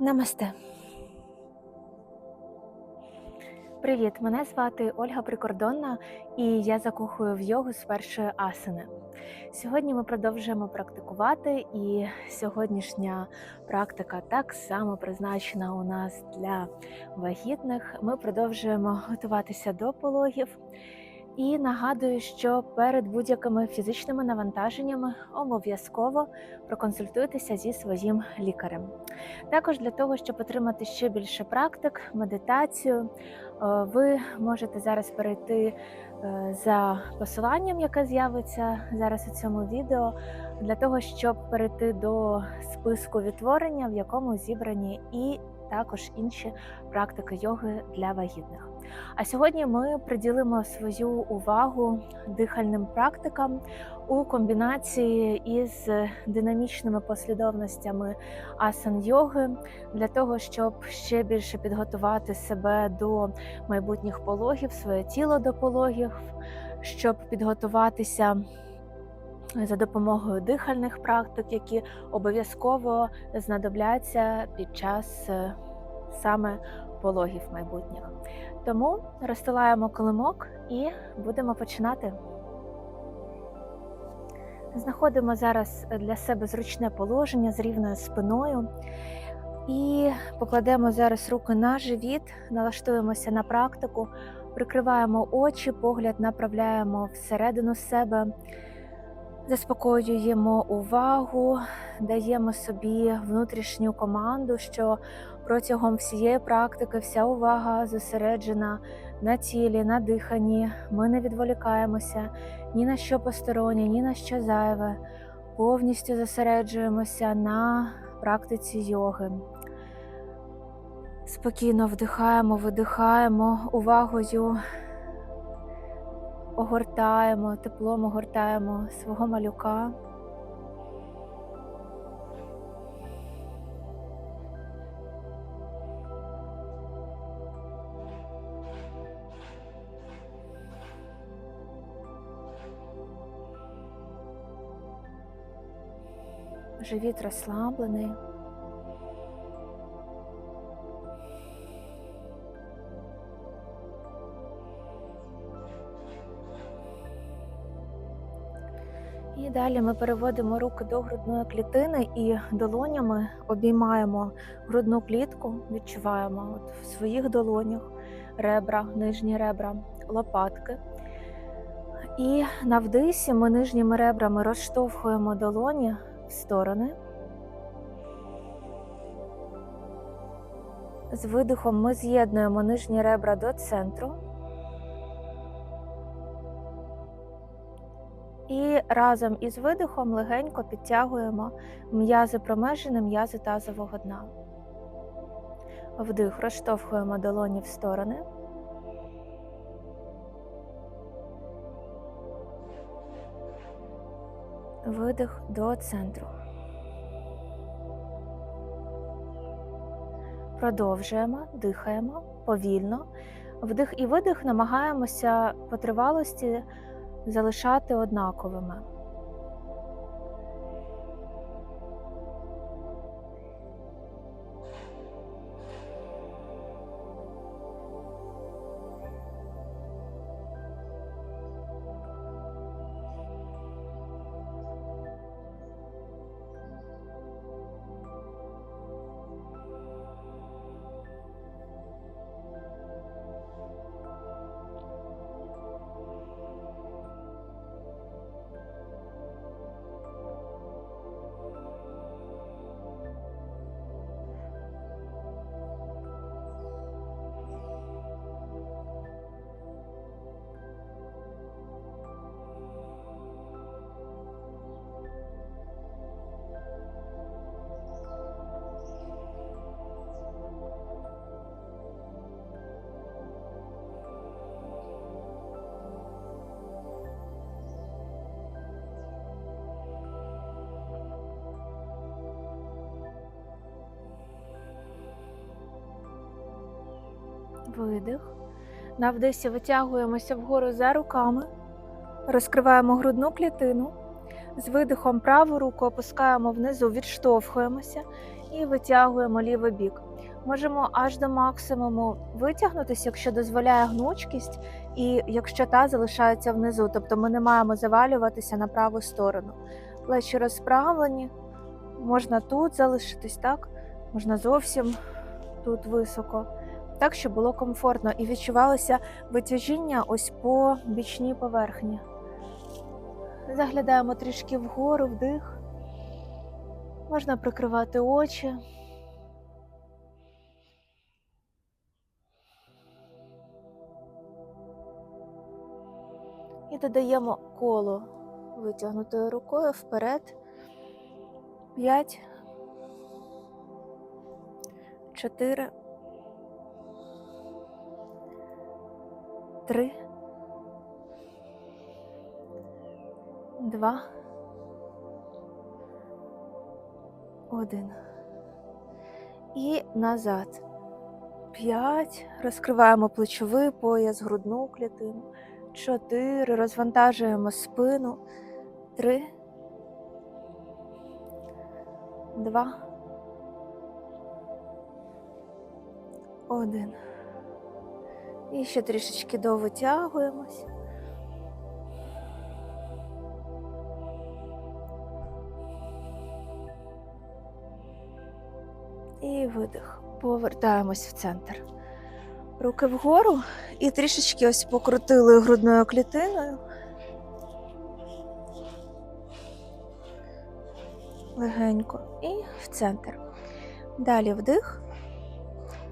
Намасте. Привіт, мене звати Ольга Прикордонна, і я закохую в йогу з першої асани. Сьогодні ми продовжуємо практикувати, і сьогоднішня практика так само призначена у нас для вагітних. Ми продовжуємо готуватися до пологів. І нагадую, що перед будь-якими фізичними навантаженнями обов'язково проконсультуйтеся зі своїм лікарем. Також для того, щоб отримати ще більше практик, медитацію, е, ви можете зараз перейти е, за посиланням, яке з'явиться зараз у цьому відео, для того, щоб перейти до списку відтворення, в якому зібрані і також інші практики йоги для вагітних. А сьогодні ми приділимо свою увагу дихальним практикам у комбінації із динамічними послідовностями асан йоги для того, щоб ще більше підготувати себе до майбутніх пологів, своє тіло до пологів, щоб підготуватися. За допомогою дихальних практик, які обов'язково знадобляться під час е, саме пологів майбутніх. Тому розстилаємо килимок і будемо починати. Знаходимо зараз для себе зручне положення з рівною спиною. І покладемо зараз руки на живіт, налаштуємося на практику, прикриваємо очі, погляд направляємо всередину себе, заспокоюємо увагу, даємо собі внутрішню команду, що протягом всієї практики вся увага зосереджена на тілі, на диханні. Ми не відволікаємося ні на що постороннє, ні на що зайве. Повністю зосереджуємося на практиці йоги. Спокійно вдихаємо, видихаємо, увагою огортаємо, теплом огортаємо свого малюка. Живіт розслаблений. Далі ми переводимо руки до грудної клітини і долонями обіймаємо грудну клітку, відчуваємо от в своїх долонях ребра, нижні ребра, лопатки. І на вдисі ми нижніми ребрами розштовхуємо долоні в сторони. З видихом ми з'єднуємо нижні ребра до центру. І разом із видихом легенько підтягуємо м'язи промежини, м'язи тазового дна. Вдих, розштовхуємо долоні в сторони. Видих до центру. Продовжуємо, дихаємо повільно. Вдих і видих намагаємося по тривалості залишати однаковими. Видих. На вдисі витягуємося вгору за руками, розкриваємо грудну клітину. З видихом праву руку опускаємо внизу, відштовхуємося І витягуємо лівий бік. Можемо аж до максимуму витягнутися, якщо дозволяє гнучкість, і якщо та залишається внизу, тобто ми не маємо завалюватися на праву сторону. Плечі розправлені, можна тут залишитись, так? Можна зовсім тут високо, так, щоб було комфортно і відчувалося витяжіння ось по бічній поверхні. Заглядаємо трішки вгору, вдих. Можна прикривати очі. І додаємо коло витягнутою рукою вперед. П'ять. Чотири. Три. Два. Один. І назад. П'ять. Розкриваємо плечовий пояс, грудну клітину. Чотири. Розвантажуємо спину. Три. Два. Один. І ще трішечки довитягуємось. І видих. Повертаємось в центр. Руки вгору і трішечки ось покрутили грудною клітиною. Легенько. І в центр. Далі вдих.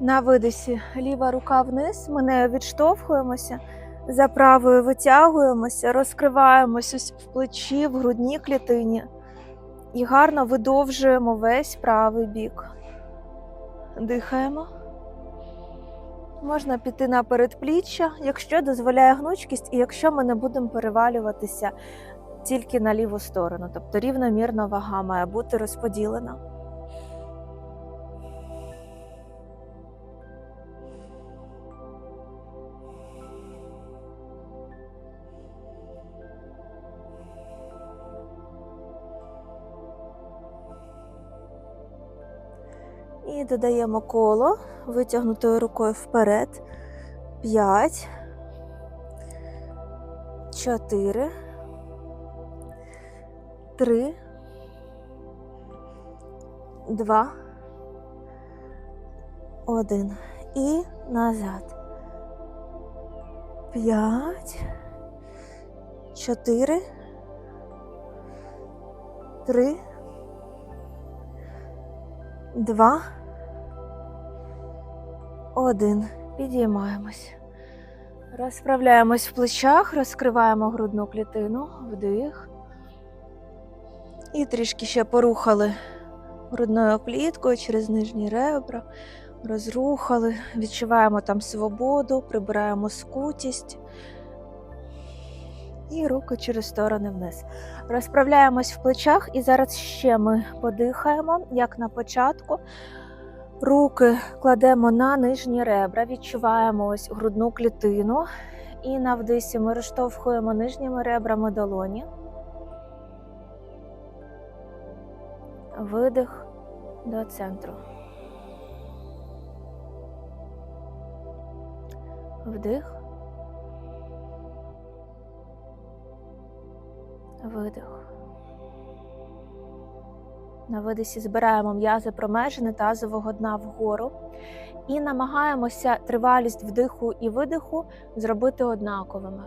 На видисі ліва рука вниз. Ми нею відштовхуємося. За правою витягуємося, розкриваємося в плечі, в грудній клітині. І гарно видовжуємо весь правий бік. Дихаємо. Можна піти на передпліччя, якщо дозволяє гнучкість, і якщо ми не будемо перевалюватися тільки на ліву сторону, тобто рівномірно вага має бути розподілена. І додаємо коло витягнутою рукою вперед. П'ять. Чотири. Три. Два. Один. І назад. П'ять. Чотири. Три. Два. Один. Підіймаємось. Розправляємось в плечах, розкриваємо грудну клітину, вдих. І трішки ще порухали грудною кліткою через нижні ребра, розрухали, відчуваємо там свободу, прибираємо скутість. І руки через сторони вниз. Розправляємось в плечах, і зараз ще ми подихаємо, як на початку. Руки кладемо на нижні ребра, відчуваємо ось грудну клітину. І на вдисі ми розштовхуємо нижніми ребрами долоні. Видих до центру. Вдих. Видих. На видисі збираємо м'язи промежини тазового дна вгору і намагаємося тривалість вдиху і видиху зробити однаковими.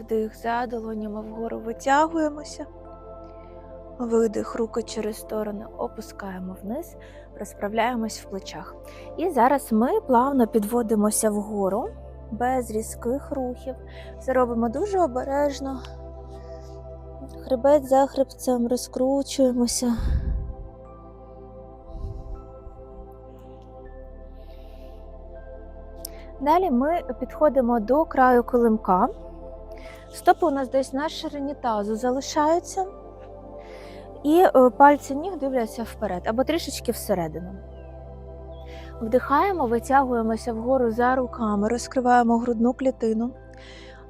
Вдих за долонями вгору витягуємося. Видих, руки через сторони опускаємо вниз, розправляємось в плечах. І зараз ми плавно підводимося вгору, без різких рухів. Все робимо дуже обережно. Хребет за хребцем розкручуємося. Далі ми підходимо до краю килимка. Стопи у нас десь на ширині тазу залишаються. І е, пальці ніг дивляться вперед або трішечки всередину. Вдихаємо, витягуємося вгору за руками, розкриваємо грудну клітину.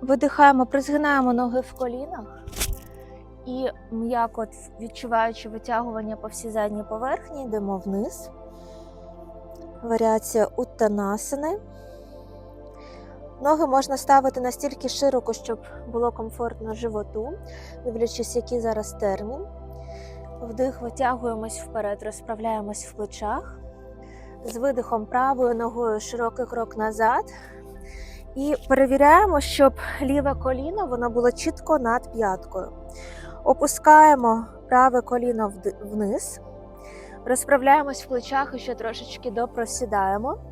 Видихаємо, призгинаємо ноги в колінах і м'яко відчуваючи витягування по всій задній поверхні, йдемо вниз. Варіація уттанасани. Ноги можна ставити настільки широко, щоб було комфортно животу, дивлячись, який зараз термін. Вдих, витягуємось вперед, розправляємось в плечах. З видихом правою ногою широкий крок назад. І перевіряємо, щоб ліве коліно воно було чітко над п'яткою. Опускаємо праве коліно вниз, розправляємось в плечах і ще трошечки допросідаємо.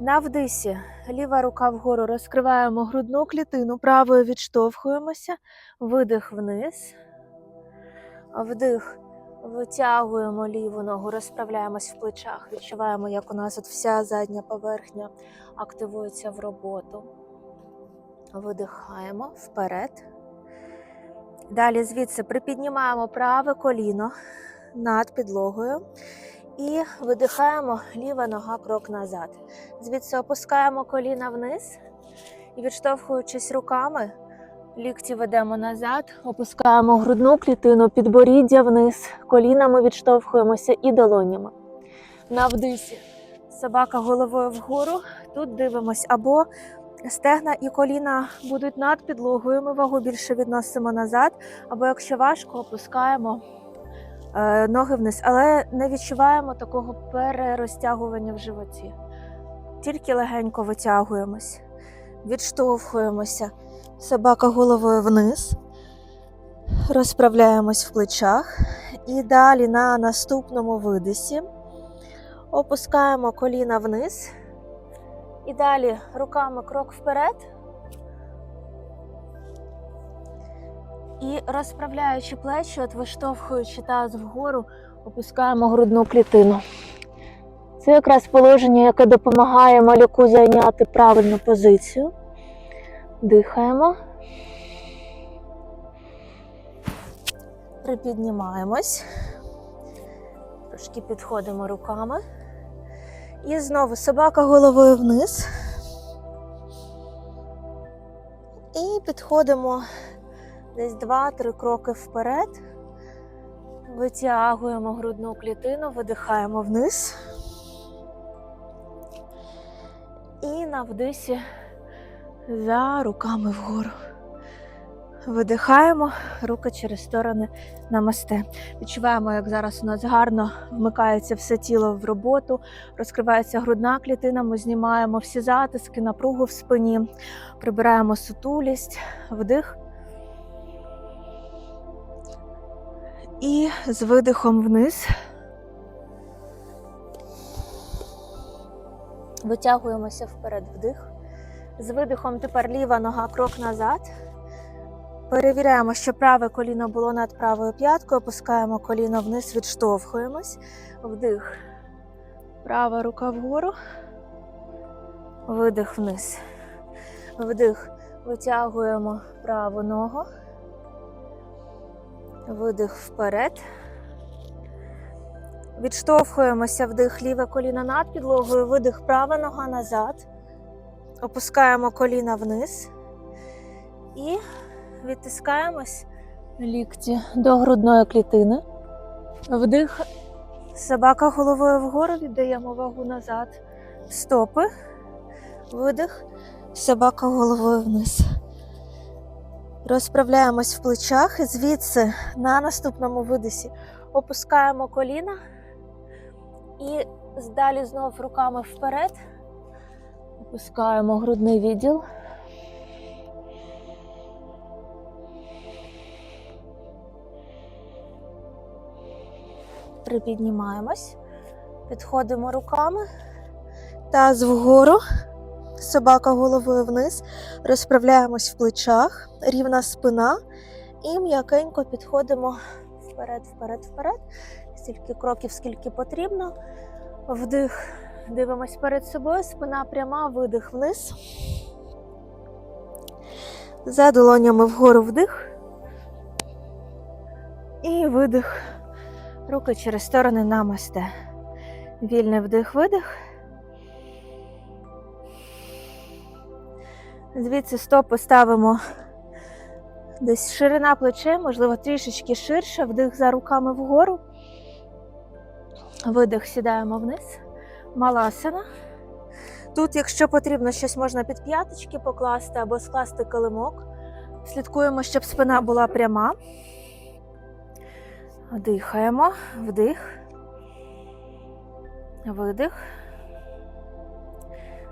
На вдисі. Ліва рука вгору. Розкриваємо грудну клітину, правою відштовхуємося, видих вниз, вдих, витягуємо ліву ногу, розправляємось в плечах, відчуваємо, як у нас от вся задня поверхня активується в роботу. Видихаємо вперед. Далі звідси припіднімаємо праве коліно над підлогою і видихаємо ліва нога крок назад. Звідси опускаємо коліна вниз. І, відштовхуючись руками, лікті ведемо назад, опускаємо грудну клітину, підборіддя вниз, колінами відштовхуємося і долонями. На вдисі собака головою вгору. Тут дивимось. Або стегна і коліна будуть над підлогою, ми вагу більше відносимо назад, або якщо важко, опускаємо ноги вниз, але не відчуваємо такого перерозтягування в животі. Тільки легенько витягуємось, відштовхуємося. Собака головою вниз, розправляємось в плечах. І далі на наступному видисі опускаємо коліна вниз. І далі руками крок вперед. І розправляючи плечі, от виштовхуючи таз вгору, опускаємо грудну клітину. Це якраз положення, яке допомагає малюку зайняти правильну позицію. Дихаємо. Припіднімаємось. Трошки підходимо руками. І знову собака головою вниз. І підходимо десь 2-3 кроки вперед. Витягуємо грудну клітину, видихаємо вниз. І на вдисі за руками вгору. Видихаємо, руки через сторони намасте. Відчуваємо, як зараз у нас гарно вмикається все тіло в роботу, розкривається грудна клітина, ми знімаємо всі затиски, напругу в спині, прибираємо сутулість, вдих. І з видихом вниз. Витягуємося вперед вдих. З видихом тепер ліва нога крок назад. Перевіряємо, що праве коліно було над правою п'яткою, опускаємо коліно вниз, відштовхуємось. Вдих. Права рука вгору. Видих вниз. Вдих. Витягуємо праву ногу. Видих вперед. Відштовхуємося вдих ліве коліно над підлогою, видих права нога назад. Опускаємо коліна вниз. І відтискаємось лікті до грудної клітини. Вдих. Собака головою вгору віддаємо вагу назад. Стопи. Видих. Собака головою вниз. Розправляємось в плечах звідси на наступному видисі опускаємо коліна і далі знов руками вперед. Опускаємо грудний відділ. Припіднімаємось, підходимо руками, таз вгору, собака головою вниз, розправляємось в плечах, рівна спина і м'якенько підходимо вперед, вперед, вперед. Стільки кроків, скільки потрібно. Вдих, дивимось перед собою, спина пряма, видих вниз. За долонями вгору вдих. І видих. Руки через сторони намасте. Вільний вдих, видих. Звідси стопи ставимо десь ширина плече, можливо, трішечки ширше, вдих за руками вгору. Видих, сідаємо вниз. Маласана. Тут, якщо потрібно, щось можна під п'яточки покласти або скласти килимок. Слідкуємо, щоб спина була пряма. Дихаємо, вдих, видих.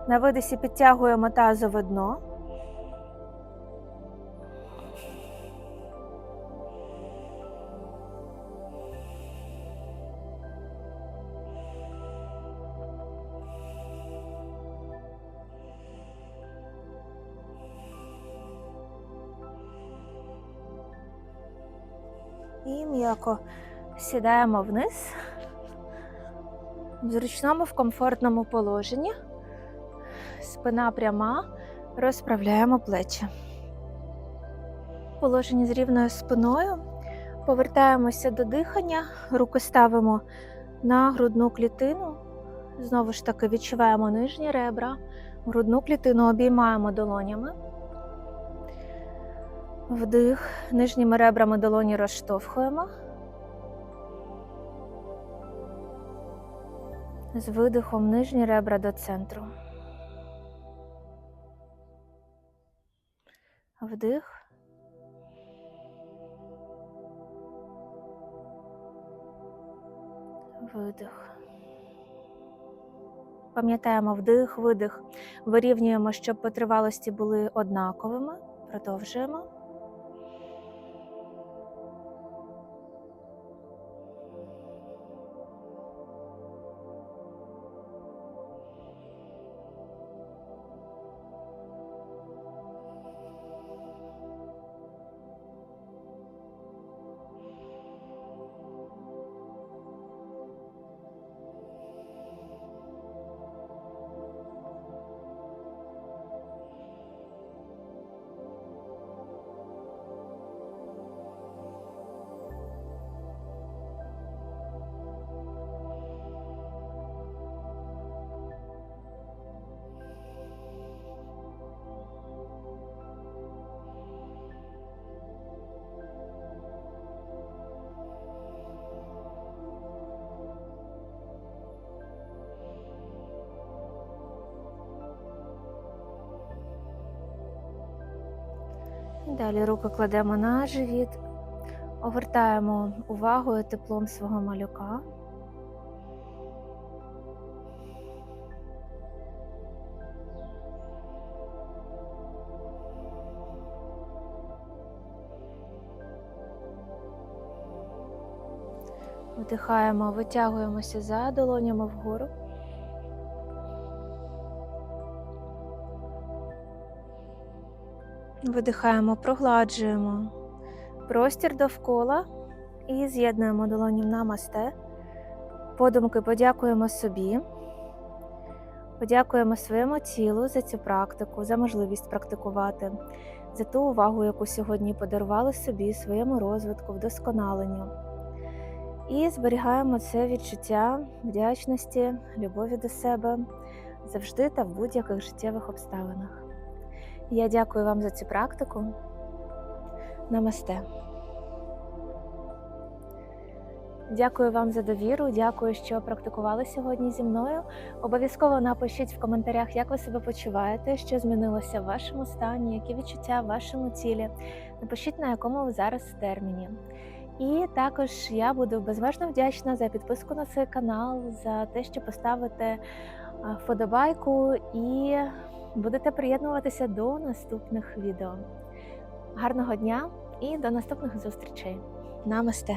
На видисі підтягуємо тазове дно. І м'яко сідаємо вниз в зручному, в комфортному положенні. Спина пряма, розправляємо плечі. В положенні з рівною спиною повертаємося до дихання, руки ставимо на грудну клітину. Знову ж таки відчуваємо нижні ребра, грудну клітину обіймаємо долонями. Вдих, нижніми ребрами долоні розштовхуємо. З видихом нижні ребра до центру. Вдих. Видих. Пам'ятаємо вдих, видих. Вирівнюємо, щоб по тривалості були однаковими. Продовжуємо. Далі руки кладемо на живіт, овертаємо увагою теплом свого малюка. Вдихаємо, витягуємося за долонями вгору. Видихаємо, прогладжуємо простір довкола і з'єднуємо долоні в намасте. Подумки подякуємо собі, подякуємо своєму тілу за цю практику, за можливість практикувати, за ту увагу, яку сьогодні подарували собі, своєму розвитку, вдосконаленню. І зберігаємо це відчуття вдячності, любові до себе завжди та в будь-яких життєвих обставинах. Я дякую вам за цю практику. Намасте. Дякую вам за довіру. Дякую, що практикували сьогодні зі мною. Обов'язково напишіть в коментарях, як ви себе почуваєте, що змінилося в вашому стані, які відчуття в вашому тілі. Напишіть, на якому ви зараз терміні. І також я буду безмежно вдячна за підписку на цей канал, за те, що поставите вподобайку і будете приєднуватися до наступних відео. Гарного дня і до наступних зустрічей. Намасте!